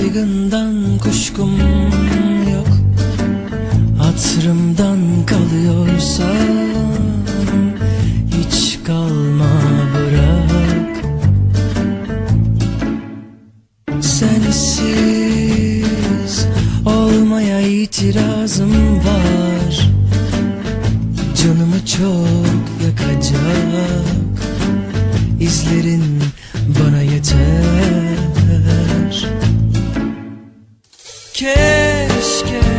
saygından kuşkum yok. Hatırımdan kalıyorsan Hiç kalma bırak. Sensiz olmaya itirazım var. Canımı çok yakacak. İzlerin bana yeter Keşke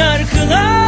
şarkılar.